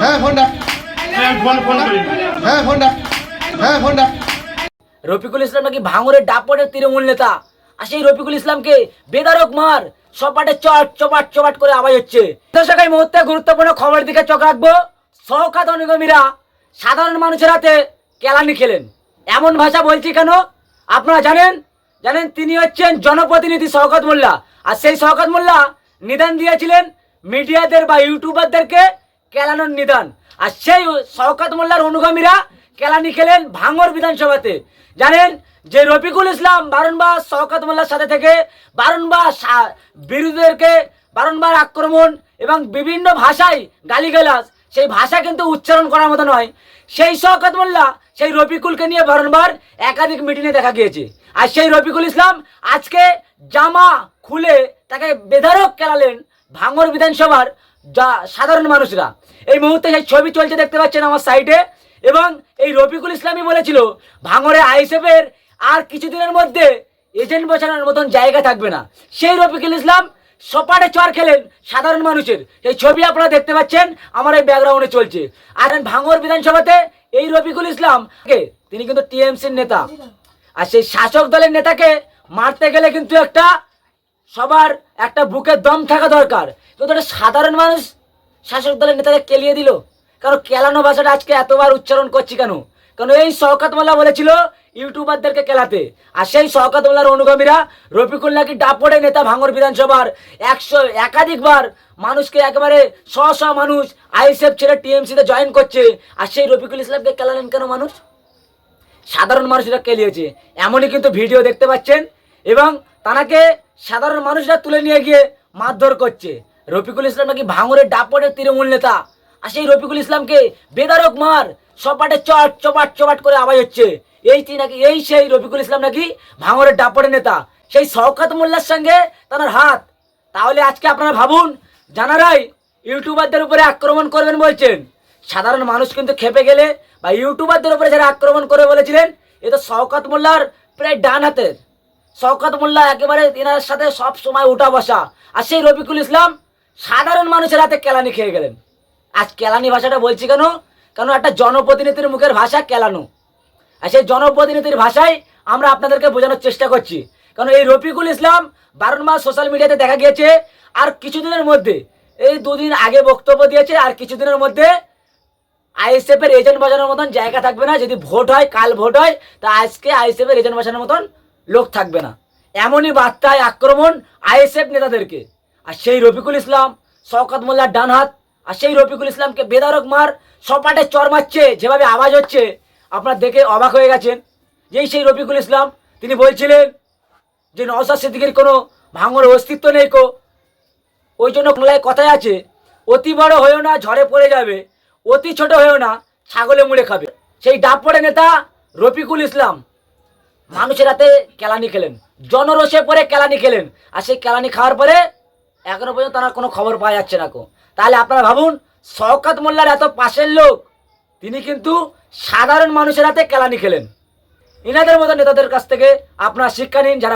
হ্যাঁ ফোন ডাক হ্যাঁ ফোন ফোন হ্যাঁ ফোন ডাক হ্যাঁ ফোন ডাক রফিকুল ইসলাম নাকি ভাঙরের ডাপটের তৃণমূল নেতা? আর সেই রফিকুল ইসলামকে বেদারক মার সপাটে চট চপাট চপাট করে আওয়াজ হচ্ছে। দর্শক এই মুহূর্তে গুরুত্বপূর্ণ খবরের দিকে চোখ রাখব। সৌখাত অনুগমীরা সাধারণ মানুষের হাতে কেলানি খেলেন। এমন ভাষা বলছি কেন? আপনারা জানেন? জানেন তিনি হচ্ছেন জনপ্রতিনিধি শওকত মোল্লা। আর সেই শওকত মোল্লা নিদান দিয়েছিলেন মিডিয়াদের বা ইউটিউবারদেরকে কেলানোর নিদান। আর সেই শওকত মোল্লার অনুগামীরা কেলানি খেলেন ভাঙর বিধানসভাতে। জানেন যে রফিকুল ইসলাম বারংবার শওকত মোল্লার সাথে থেকে বারংবার সা- বিরোধীদেরকে বারংবার আক্রমণ এবং বিভিন্ন ভাষায় গালিগালাজ, সেই ভাষা কিন্তু উচ্চারণ করার মতো নয়। সেই শওকত মোল্লা সেই রফিকুলকে নিয়ে বারংবার একাধিক মিটিংয়ে দেখা গিয়েছে। আর সেই রফিকুল ইসলাম আজকে জামা খুলে তাকে বেধারক কেলালেন ভাঙর বিধানসভার যা সাধারণ মানুষরা। এই মুহূর্তে সেই ছবি চলছে, দেখতে পাচ্ছেন আমার সাইডে এবং এই রফিকুল ইসলামই বলেছিল, ভাঙরে আইএসএফের আর কিছুদিনের মধ্যে এজেন্ট বসানোর মতন জায়গা থাকবে না। সেই রফিকুল ইসলাম সপাটে চর খেলেন সাধারণ মানুষের। সেই ছবি আপনারা দেখতে পাচ্ছেন, আমার এই ব্যাকগ্রাউন্ডে চলছে। আর ভাঙর বিধানসভাতে এই রফিকুল ইসলাম তিনি কিন্তু টিএমসির নেতা। আর সেই শাসক দলের নেতাকে মারতে গেলে কিন্তু একটা সবার একটা বুকে দম থাকা দরকার। কিন্তু একটা সাধারণ মানুষ শাসক দলের নেতাকে কেলিয়ে দিল। কারণ কেলানো ভাষাটা আজকে এতবার উচ্চারণ করছি কেন? কারণ এই শওকাত মোল্লা বলেছিল ইউটিউবারদেরকে কেলাতে। আর সেই শওকাত মোল্লার অনুগামীরা রফিকুল নাকি ডাপড়ে নেতা ভাঙর বিধানসভার একশো একাধিকবার মানুষকে একেবারে শ শ মানুষ আইএসএফ ছেড়ে টিএমসিতে জয়েন করছে। আর সেই রফিকুল ইসলামকে কেলালেন কেন মানুষ? সাধারণ মানুষরা কেলিয়েছে। এমনই কিন্তু ভিডিও দেখতে পাচ্ছেন এবং তানাকে সাধারণ মানুষরা তুলে নিয়ে গিয়ে মারধর করছে। রফিকুল ইসলাম নাকি ভাঙরের ডাপটের তৃণমূল নেতা। আর সেই রফিকুল ইসলামকে বেদারক মার, সপাটে চট, চপাট চপাট করে আওয়াজ হচ্ছে। এই নাকি, এই সেই রফিকুল ইসলাম নাকি ভাঙরের ডাপটের নেতা। সেই শওকাত মোল্লার সঙ্গে তার হাত। তাহলে আজকে আপনারা ভাবুন, জানারাই ইউটিউবারদের উপরে আক্রমণ করবেন বলছেন। সাধারণ মানুষ কিন্তু খেপে গেলে বা ইউটিউবারদের উপরে যারা আক্রমণ করে বলেছিলেন, এ তো শওকাত মোল্লার প্রায় ডান হাতের। শওকাত মোল্লা একেবারে এনার সাথে সব সময় উঠা বসা। আর সেই রফিকুল ইসলাম সাধারণ মানুষের হাতে কেলানি খেয়ে গেলেন। আজ কেলানি ভাষাটা বলছি কেন? কেন একটা জনপ্রতিনিধির মুখের ভাষা কেলানো? আর সেই জনপ্রতিনিধির ভাষায় আমরা আপনাদেরকে বোঝানোর চেষ্টা করছি। কারণ এই রফিকুল ইসলাম বারণ মাস সোশ্যাল মিডিয়াতে দেখা গিয়েছে, আর কিছুদিনের মধ্যে, এই দুদিন আগে বক্তব্য দিয়েছে, আর কিছুদিনের মধ্যে আইএসএফের এজেন্ট বাজানোর মতন জায়গা থাকবে না। যদি ভোট হয়, কাল ভোট হয়, তা আজকে আইএসএফ এর এজেন্ট বাজানোর মতন লোক থাকবে না। এমনই বার্তায় আক্রমণ আইএসএফ নেতাদেরকে। আর সেই রফিকুল ইসলাম, শওকত মোল্লার ডান হাত আর সেই রফিকুল ইসলামকে বেদারক মার, সপাটে চর মারছে, যেভাবে আওয়াজ হচ্ছে, আপনার দেখে অবাক হয়ে গেছেন। যেই সেই রফিকুল ইসলাম, তিনি বলছিলেন যে নওসাদ সিদ্দিকের কোনো ভাঙর অস্তিত্ব নেই কো। ওই জন্য বাংলায় কথায় আছে, অতি বড় হয়েও না, ঝড়ে পড়ে যাবে। অতি ছোট হয়েও না, ছাগলে মুড়ে খাবে। সেই ডাবপড়ে নেতা রফিকুল ইসলাম মানুষের হাতে কেলানি খেলেন। জনরসে পরে কেলানি খেলেন। আর সেই কেলানি খাওয়ার পরে এখনও পর্যন্ত তার কোনো খবর পাওয়া যাচ্ছে না কো তাহলে আপনারা ভাবুন, শওকাত মোল্লার এত পাশের লোক, তিনি কিন্তু সাধারণ মানুষের হাতে কেলানি খেলেন। ইনাদের মতো নেতাদের কাছ থেকে আপনারা শিক্ষা নিন, যারা